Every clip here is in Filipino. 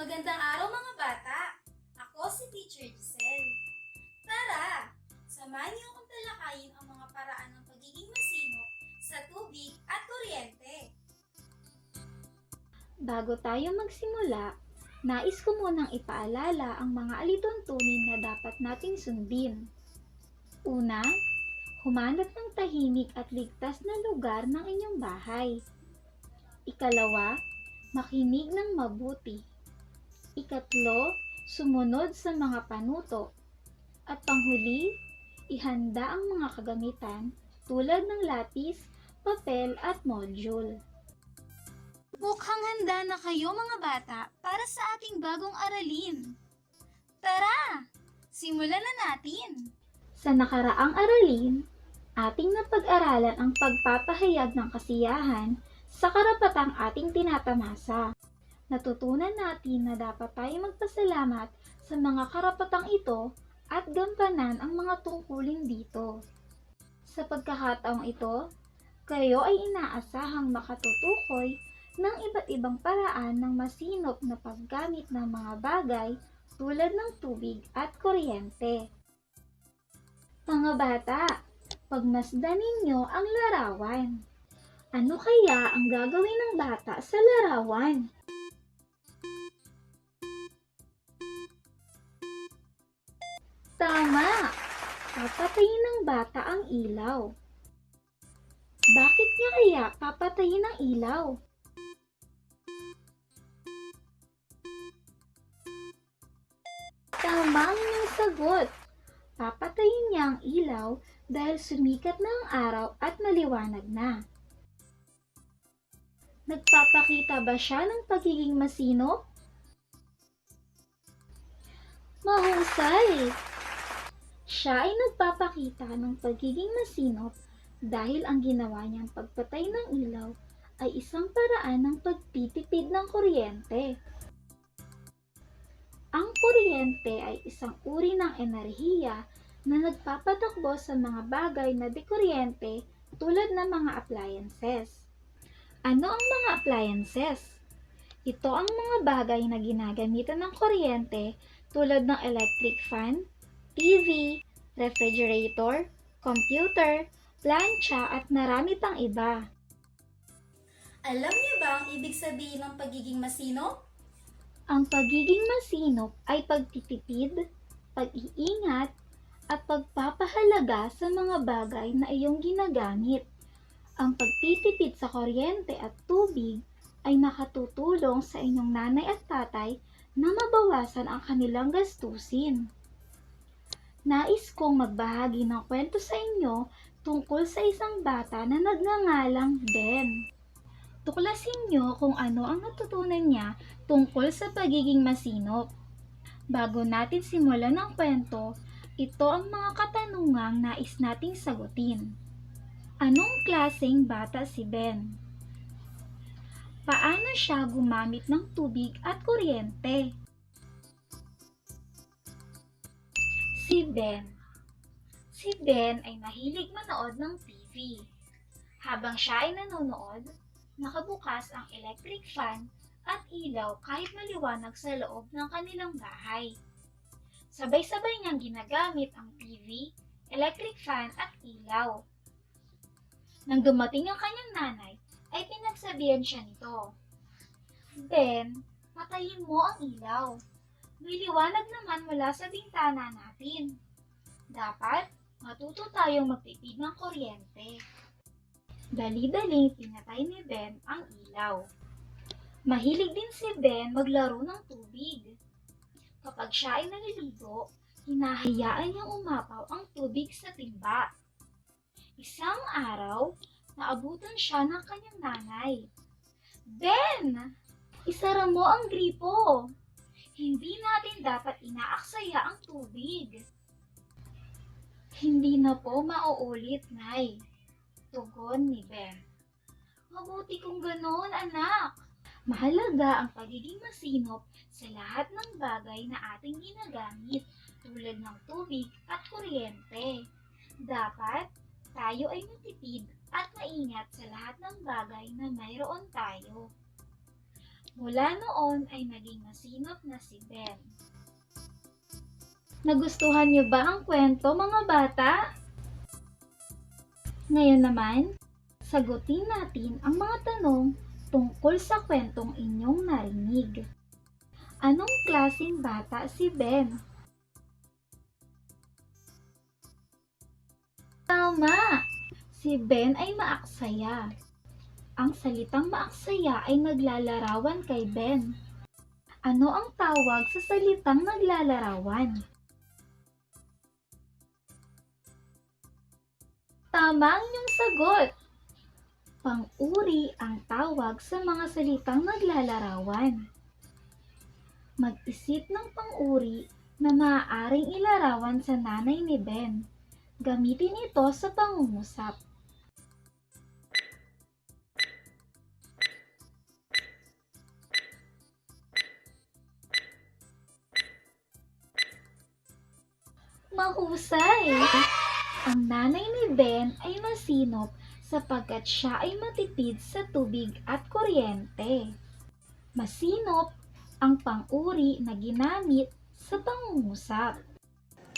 Magandang araw mga bata! Ako si Teacher Giselle. Tara, samahan niyo akong talakayin ang mga paraan ng pagiging masinop sa tubig at kuryente. Bago tayo magsimula, nais ko munang ipaalala ang mga alituntunin na dapat nating sundin. Una, humanap ng tahimik at ligtas na lugar ng inyong bahay. Ikalawa, makinig ng mabuti. Ikatlo, sumunod sa mga panuto. At panghuli, ihanda ang mga kagamitan tulad ng lapis, papel at module. Mukhang handa na kayo mga bata para sa ating bagong aralin. Tara, simulan na natin! Sa nakaraang aralin, ating napag-aralan ang pagpapahayag ng kasiyahan sa karapatang ating tinatamasa. Natutunan natin na dapat tayo magpasalamat sa mga karapatang ito at gampanan ang mga tungkulin dito. Sa pagkakataong ito, kayo ay inaasahang makatutukoy ng iba't ibang paraan ng masinop na paggamit ng mga bagay tulad ng tubig at kuryente. Mga bata, pagmasdan ninyo ang larawan. Ano kaya ang gagawin ng bata sa larawan? Tama! Papatayin ng bata ang ilaw. Bakit niya kaya papatayin ang ilaw? Tama ang inyong sagot. Papatayin niya ang ilaw dahil sumikat na ang araw at maliwanag na. Nagpapakita ba siya ng pagiging masino? Mahusay! Siya ay nagpapakita ng pagiging masinop dahil ang ginawa niyang pagpatay ng ilaw ay isang paraan ng pagtitipid ng kuryente. Ang kuryente ay isang uri ng enerhiya na nagpapatakbo sa mga bagay na dekuryente tulad ng mga appliances. Ano ang mga appliances? Ito ang mga bagay na ginagamitan ng kuryente tulad ng electric fan, TV, refrigerator, computer, plancha at marami pang iba. Alam niyo ba ang ibig sabihin ng pagiging masino? Ang pagiging masinop ay pagtitipid, pag-iingat, at pagpapahalaga sa mga bagay na iyong ginagamit. Ang pagtitipid sa kuryente at tubig ay nakatutulong sa inyong nanay at tatay na mabawasan ang kanilang gastusin. Nais kong magbahagi ng kwento sa inyo tungkol sa isang bata na nagngangalang Ben. Tuklasin niyo kung ano ang natutunan niya tungkol sa pagiging masinop. Bago natin simulan ang kwento, ito ang mga katanungang nais nating sagutin. Anong klaseng bata si Ben? Paano siya gumamit ng tubig at kuryente? Si Ben Si Ben ay mahilig manood ng TV. Habang siya ay nanonood, nakabukas ang electric fan at ilaw kahit maliwanag sa loob ng kanilang bahay. Sabay-sabay niyang ginagamit ang TV, electric fan at ilaw. Nang dumating ang kanyang nanay, ay pinagsabihan siya nito. Ben, patayin mo ang ilaw. May liwanag naman mula sa bintana natin. Dapat matuto tayong magtipid ng kuryente. Dali-dali pinatay ni Ben ang ilaw. Mahilig din si Ben maglaro ng tubig. Kapag siya ay naliligo, hinahayaan niyang umapaw ang tubig sa timba. Isang araw, naabutan siya ng kanyang nanay. Ben! Isara mo ang gripo! Hindi natin dapat inaaksaya ang tubig. Hindi na po mauulit, Nay. Tugon ni Ben. Mabuti kung ganoon, anak. Mahalaga ang pagiging masinop sa lahat ng bagay na ating ginagamit tulad ng tubig at kuryente. Dapat tayo ay matipid at maingat sa lahat ng bagay na mayroon tayo. Mula noon ay naging masinop na si Ben. Nagustuhan niyo ba ang kwento mga bata? Ngayon naman, sagutin natin ang mga tanong tungkol sa kwentong inyong narinig. Anong klaseng bata si Ben? Tama! Si Ben ay maaksaya. Ang salitang maaksaya ay naglalarawan kay Ben. Ano ang tawag sa salitang naglalarawan? Tama ang sagot. Pang-uri ang tawag sa mga salitang naglalarawan. Mag-isip ng pang-uri na maaaring ilarawan sa nanay ni Ben. Gamitin ito sa pangungusap. Mahusay! Ang nanay ni Ben ay masinop sapagkat siya ay matipid sa tubig at kuryente. Masinop ang pang-uri na ginamit sa pangungusap.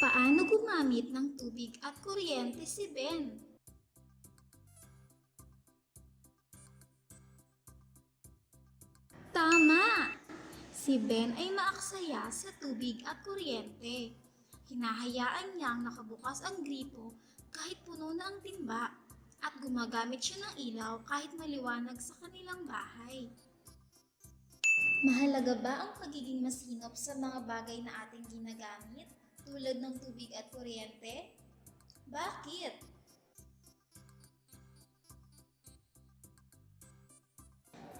Paano gumamit ng tubig at kuryente si Ben? Tama! Si Ben ay maaksaya sa tubig at kuryente. Hinahayaan niyang nakabukas ang gripo kahit puno na ang timba at gumagamit siya ng ilaw kahit maliwanag sa kanilang bahay. Mahalaga ba ang pagiging masinop sa mga bagay na ating ginagamit tulad ng tubig at kuryente? Bakit?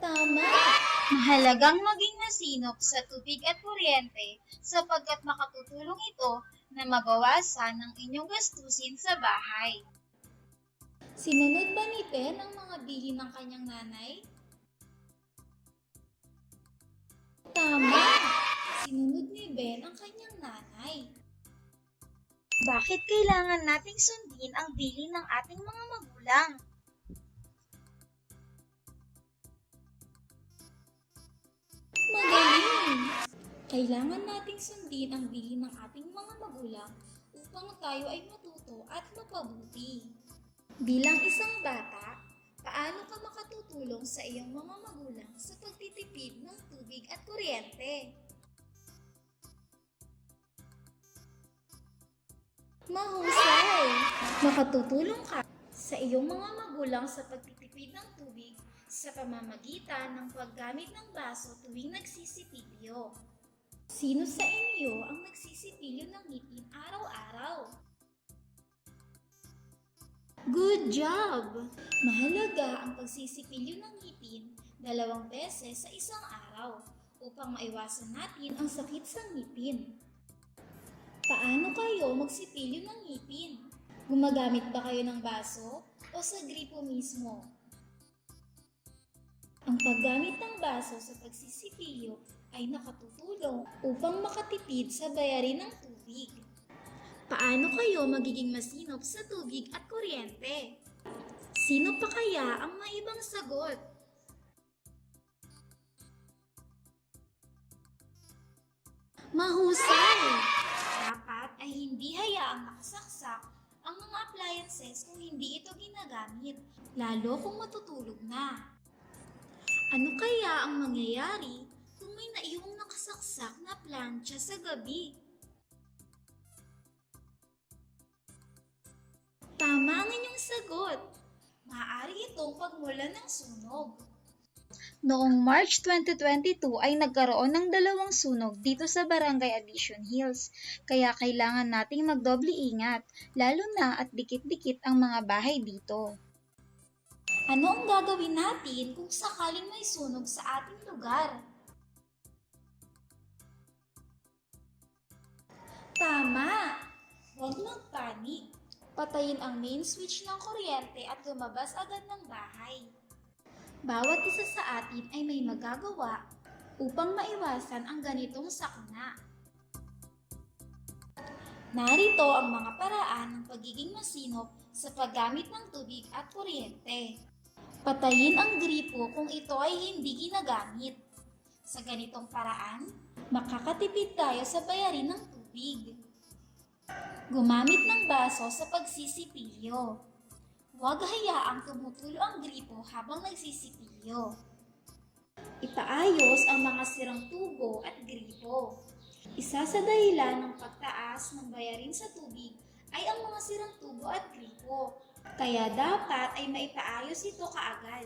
Tama! Mahalagang maging masinop sa tubig at kuryente sapagkat makatutulong ito na mabawasan ang inyong gastusin sa bahay. Sinunod ba ni Ben ang mga bili ng kanyang nanay? Tama! Sinunod ni Ben ang kanyang nanay. Bakit kailangan nating sundin ang bili ng ating mga magulang? Magaling! Kailangan nating sundin ang bili ng ating mga magulang upang tayo ay matuto at mapabuti. Bilang isang bata, paano ka makatutulong sa iyong mga magulang sa pagtitipid ng tubig at kuryente? Mahusay! Makatutulong ka sa iyong mga magulang sa pagtitipid ng tubig sa pamamagitan ng paggamit ng baso tuwing nagsisipilyo. Sino sa inyo ang nagsisipilyo ng ngipin araw-araw? Good job! Mahalaga ang pagsisipilyo ng ngipin dalawang beses sa isang araw upang maiwasan natin ang sakit sa ngipin. Paano kayo magsipilyo ng ngipin? Gumagamit ba kayo ng baso o sa gripo mismo? Ang paggamit ng baso sa pagsisipilyo ay nakatutulong upang makatipid sa bayarin ng tubig. Paano kayo magiging masinop sa tubig at kuryente? Sino pa kaya ang may ibang sagot? Mahusay! Dapat ay hindi hayaang makasaksak ang mga appliances kung hindi ito ginagamit, lalo kung matutulog na. Ano kaya ang mangyayari may naiwang nakasaksak na plancha sa gabi? Tama ang inyong sagot. Maaari itong pagmula ng sunog. Noong March 2022 ay nagkaroon ng dalawang sunog dito sa Barangay Addition Hills, kaya kailangan nating magdoble ingat, lalo na at dikit-dikit ang mga bahay dito. Ano ang gagawin natin kung sakaling may sunog sa ating lugar? Tama! Huwag magpanik. Patayin ang main switch ng kuryente at lumabas agad ng bahay. Bawat isa sa atin ay may magagawa upang maiwasan ang ganitong sakuna. Narito ang mga paraan ng pagiging masinop sa paggamit ng tubig at kuryente. Patayin ang gripo kung ito ay hindi ginagamit. Sa ganitong paraan, makakatipid tayo sa bayarin ng tubig. Gumamit ng baso sa pagsisipilyo. Huwag hayaang tumutulo ang gripo habang nagsisipilyo. Ipaayos ang mga sirang tubo at gripo. Isa sa dahilan ng pagtaas ng bayarin sa tubig ay ang mga sirang tubo at gripo. Kaya dapat ay maipaayos ito kaagad.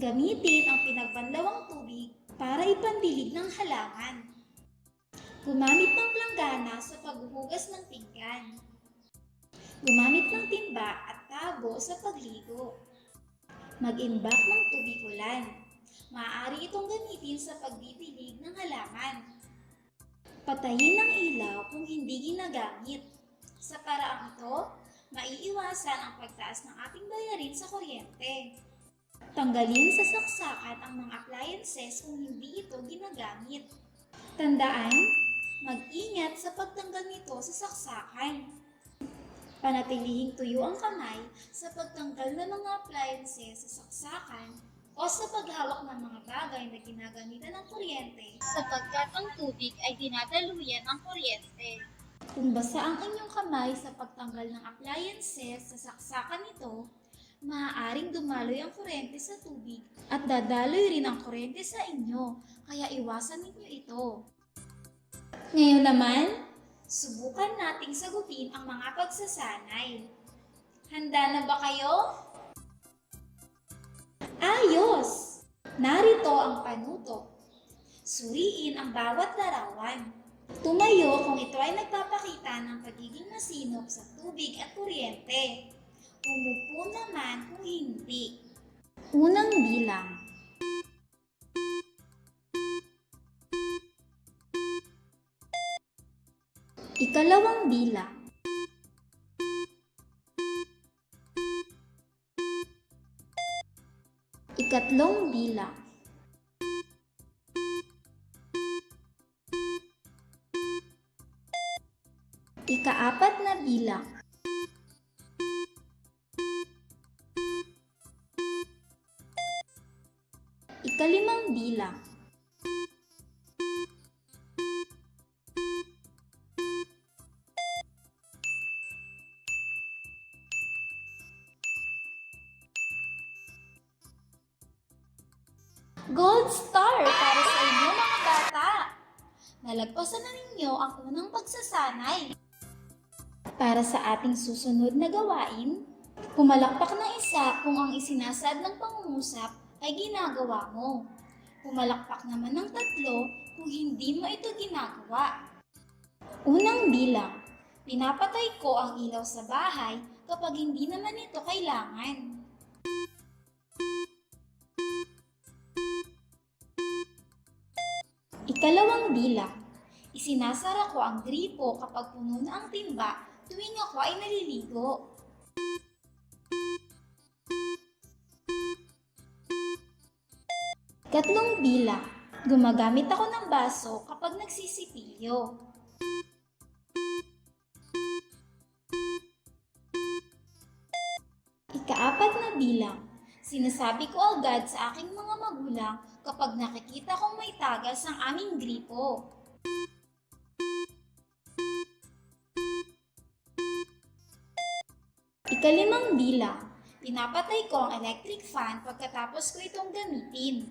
Gamitin ang pinagbanlawang tubig para ipandilig ng halaman. Gumamit ng planggana sa paghuhugas ng pinggan. Gumamit ng timba at tabo sa pagligo. Mag-imbak ng tubig ulan. Maaari itong gamitin sa pagdidilig ng halaman. Patayin ang ilaw kung hindi ginagamit. Sa paraang ito, maiiwasan ang pagtaas ng ating bayarin sa kuryente. Tanggalin sa saksakan ang mga appliances kung hindi ito ginagamit. Tandaan, mag-ingat sa pagtanggal nito sa saksakan. Panatilihing tuyo ang kamay sa pagtanggal ng mga appliances sa saksakan o sa paghawak ng mga bagay na ginagamitan ng kuryente Sapagkat ang tubig ay dinadaluyan ang kuryente. Kung basa ang inyong kamay sa pagtanggal ng appliances sa saksakan nito, maaaring dumaloy ang kuryente sa tubig at dadaloy rin ang kuryente sa inyo, kaya iwasan ninyo ito. Ngayon naman, subukan nating sagutin ang mga pagsasanay. Handa na ba kayo? Ayos! Narito ang panuto. Suriin ang bawat larawan. Tumayo kung ito ay nagpapakita ng pagiging masinop sa tubig at kuryente. Umupo naman kung hindi. Unang bilang. Ikalawang bilang. Ikatlong bilang. Ikaapat na bilang. Gold star para sa inyo mga bata! Nalagpasan na ninyo ang unang pagsasanay. Para sa ating susunod na gawain, pumalakpak ng isa kung ang isinasad ng pangungusap ay ginagawa mo. Pumalakpak naman ng tatlo kung hindi mo ito ginagawa. Unang bilang, pinapatay ko ang ilaw sa bahay kapag hindi naman ito kailangan. Ikalawang bilang, isinasara ko ang gripo kapag puno na ang timba tuwing ako ay naliligo. Katlong bilang, gumagamit ako ng baso kapag nagsisipilyo. Ikaapat na bilang, sinasabi ko agad sa aking mga magulang kapag nakikita kong may tagas ang aming gripo. Ikalimang bilang, pinapatay ko ang electric fan pagkatapos ko itong gamitin.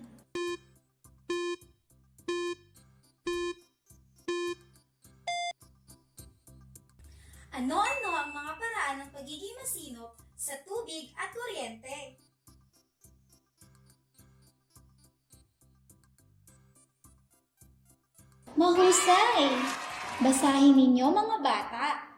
Ano-ano ang mga paraan ng pagiging masinop sa tubig at kuryente? Mahusay! Basahin ninyo mga bata.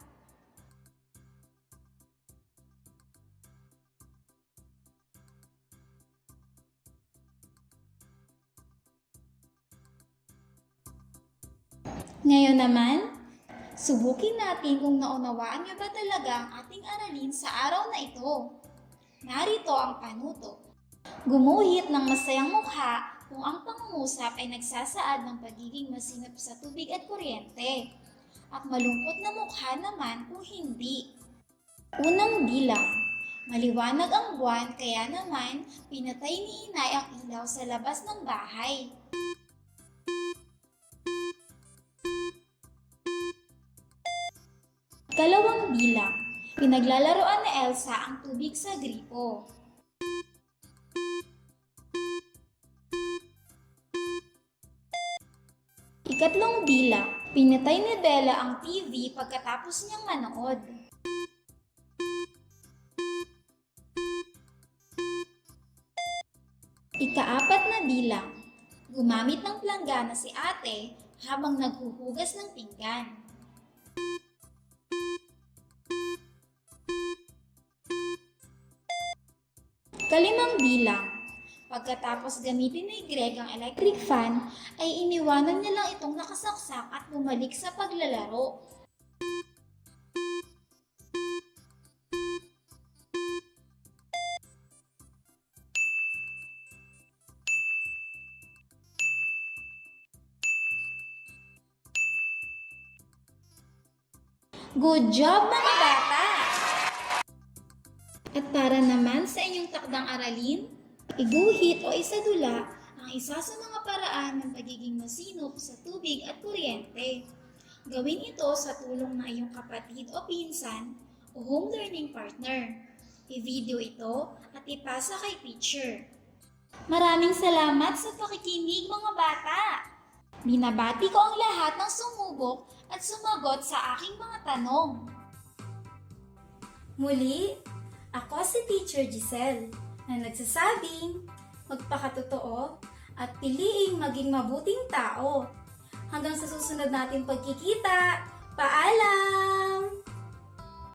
Ngayon naman, subukin natin kung naunawaan niyo ba talaga ang ating aralin sa araw na ito. Narito ang panuto. Gumuhit ng masayang mukha kung ang pangungusap ay nagsasaad ng pagiging masinop sa tubig at kuryente. At malungkot na mukha naman kung hindi. Unang bilang, Maliwanag ang buwan kaya naman pinatay ni inay ang ilaw sa labas ng bahay. Kalawang bilang, pinaglalaroan ni Elsa ang tubig sa gripo. Ikatlong bilang. Pinatay ni Bella ang TV pagkatapos niyang manood. Ikaapat na bilang. Gumamit ng planggana si ate habang naghuhugas ng pinggan. Kalimang bilang. Pagkatapos gamitin ni Greg ang electric fan, ay iniwanan niya lang itong nakasaksak at bumalik sa paglalaro. Good job mga bata! At para naman sa inyong takdang aralin, iguhit o isadula ang isa sa mga paraan ng pagiging masinop sa tubig at kuryente. Gawin ito sa tulong ng iyong kapatid o pinsan o home learning partner. I-video ito at ipasa kay teacher. Maraming salamat sa pakikinig mga bata! Binabati ko ang lahat ng sumubok at sumagot sa aking mga tanong. Muli, ako si Teacher Giselle na nagsasabing magpakatotoo at piliing maging mabuting tao. Hanggang sa susunod natin pagkikita, paalam!